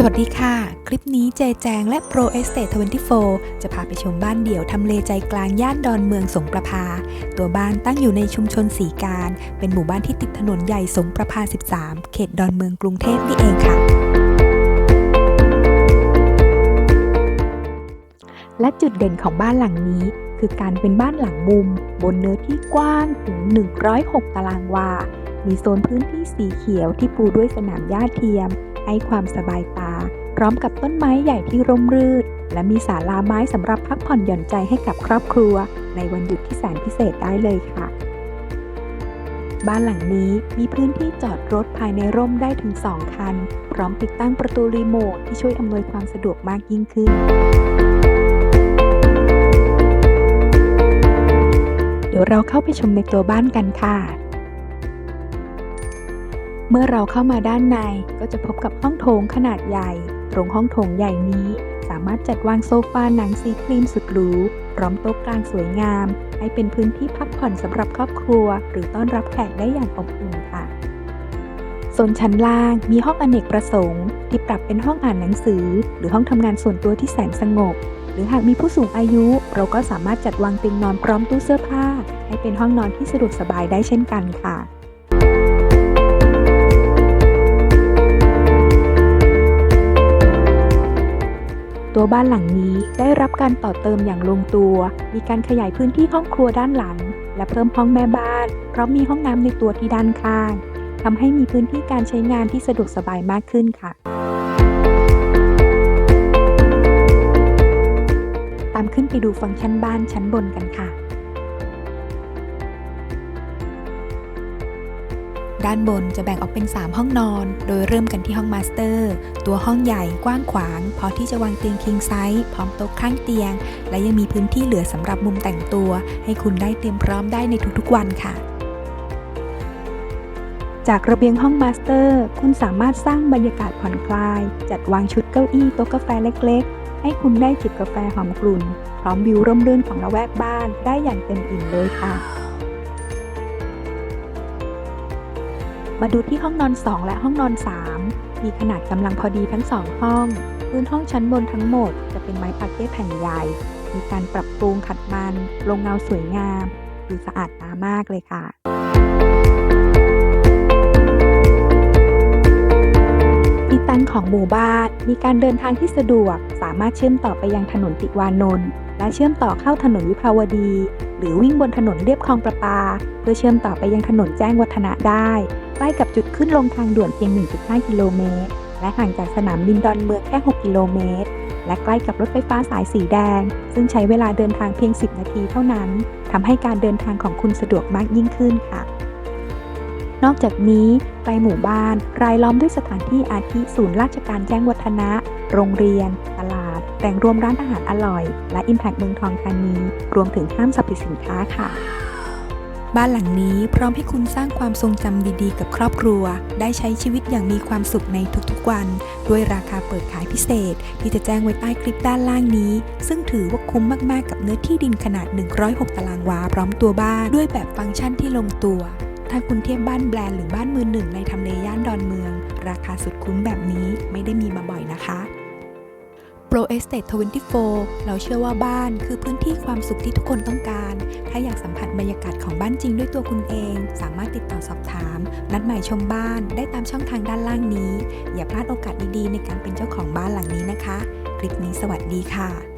สวัสดีค่ะ คลิปนี้เจแจงและ Pro Estate 24 จะพาไปชมบ้านเดี่ยวทำเลใจกลางย่านดอนเมืองสงประภาตัวบ้านตั้งอยู่ในชุมชนสีการ เป็นหมู่บ้านที่ติดถนนใหญ่สงประภา13 เขตดอนเมืองกรุงเทพนี่เองค่ะ และจุดเด่นของบ้านหลังนี้ คือการเป็นบ้านหลังมุม บนเนื้อที่กว้างถึง 106 ตารางวา มีโซนพื้นที่สีเขียวที่ปูด้วยสนามหญ้าเทียมให้ความสบายตา พร้อมกับต้นไม้ใหญ่ที่ร่มรื่น และมีศาลาไม้สำหรับพักผ่อนหย่อนใจให้กับครอบครัว ในวันหยุดที่แสนพิเศษได้เลยค่ะ บ้านหลังนี้มีพื้นที่จอดรถภายในร่มได้ถึง 2 คัน พร้อมติดตั้งประตูรีโมทที่ช่วยอำนวยความสะดวกมากยิ่งขึ้นเดี๋ยวเราเข้าไปชมในตัวบ้านกันค่ะ เมื่อเราเข้ามาด้านในก็จะพบกับห้องโถงขนาดใหญ่ รงห้องโถงใหญ่นี้ สามารถจัดวางโซฟาหนังสีครีมสุดหรูพร้อมโต๊ะกลางสวยงาม ให้เป็นพื้นที่พักผ่อนสำหรับครอบครัว หรือต้อนรับแขกได้อย่างอบอุ่นค่ะโซนชั้นล่างมีห้องอเนกประสงค์ ที่ปรับเป็นห้องอ่านหนังสือ หรือห้องทำงานส่วนตัวที่แสนสงบ หรือหากมีผู้สูงอายุ เราก็สามารถจัดวางเตียงนอนพร้อมตู้เสื้อผ้า ให้เป็นห้องนอนที่สะดวกสบายได้เช่นกันค่ะ ตัวบ้านหลังนี้ได้รับการต่อเติมอย่างลงตัว มีการขยายพื้นที่ห้องครัวด้านหลัง และเพิ่มห้องแม่บ้าน เพราะมีห้องน้ำในตัวที่ด้านข้าง ทำให้มีพื้นที่การใช้งานที่สะดวกสบายมากขึ้นค่ะตามขึ้นไปดูฟังก์ชันบ้านชั้นบนกันค่ะ ด้านบนจะแบ่งออกเป็น 3 ห้องนอน โดยเริ่มกันที่ห้องมาสเตอร์ ตัวห้องใหญ่กว้างขวางพอที่จะวางเตียงคิงไซส์พร้อมโต๊ะข้างเตียง และยังมีพื้นที่เหลือสำหรับมุมแต่งตัว ให้คุณได้เตรียมพร้อมได้ในทุกๆวันค่ะจากระเบียงห้องมาสเตอร์ คุณสามารถสร้างบรรยากาศผ่อนคลาย จัดวางชุดเก้าอี้โต๊ะกาแฟเล็กๆ ให้คุณได้จิบกาแฟหอมกลุ่น พร้อมวิวร่มรื่นของละแวกบ้านได้อย่างเต็มอิ่มเลยค่ะ มาดูที่ห้องนอน 2 และห้องนอน 3 มีขนาดกำลังพอดีทั้ง 2 ห้อง พื้นห้องชั้นบนทั้งหมดจะเป็นไม้ปาเก้แผ่นใหญ่ มีการปรับปรุงขัดมัน ลงเงาสวยงามดูสะอาดตามากเลยค่ะที่ตั้งของหมู่บ้านมีการเดินทางที่สะดวก สามารถเชื่อมต่อไปยังถนนติวานนท์และเชื่อมต่อเข้าถนนวิภาวดี หรือวิ่งบนถนนเรียบคลองประปา เพื่อเชื่อมต่อไปยังถนนแจ้งวัฒนะได้ใกล้กับจุดขึ้นลงทางด่วนเพียง 1.5 กิโลเมตร และห่างจากสนามบินดอนเมืองแค่ 6 กิโลเมตร และใกล้กับรถไฟฟ้าสายสีแดง ซึ่งใช้เวลาเดินทางเพียง 10 นาทีเท่านั้นทำให้การเดินทางของคุณสะดวกมากยิ่งขึ้นค่ะ นอกจากนี้ใกล้หมู่บ้าน รายล้อมด้วยสถานที่อาทิศูนย์ราชการแจ้งวัฒนะ โรงเรียนตลาด แหล่งรวมร้านอาหารอร่อย และ Impact เมืองทองธานี รวมถึงห้างสรรพสินค้าค่ะ บ้านหลังนี้พร้อมให้คุณสร้างความทรงจำดีๆ กับครอบครัว ได้ใช้ชีวิตอย่างมีความสุขในทุกๆวัน ด้วยราคาเปิดขายพิเศษ ที่จะแจ้งไว้ใต้คลิปด้านล่างนี้ ซึ่งถือว่าคุ้มมากๆกับเนื้อที่ดินขนาด 106 ตารางวา พร้อมตัวบ้านด้วยแบบฟังก์ชันที่ลงตัวถ้าคุณเทียบบ้านแบรนด์หรือบ้านมือหนึ่งในทำเลย่านดอนเมือง ราคาสุดคุ้มแบบนี้ไม่ได้มีมาบ่อยนะคะ Pro Estate 24 เราเชื่อว่าบ้านคือพื้นที่ความสุขที่ทุกคนต้องการ ถ้าอยากสัมผัสบรรยากาศของบ้านจริงด้วยตัวคุณเอง สามารถติดต่อสอบถาม นัดหมายชมบ้านได้ตามช่องทางด้านล่างนี้ อย่าพลาดโอกาสดีๆ ในการเป็นเจ้าของบ้านหลังนี้นะคะ คลิปนี้สวัสดีค่ะ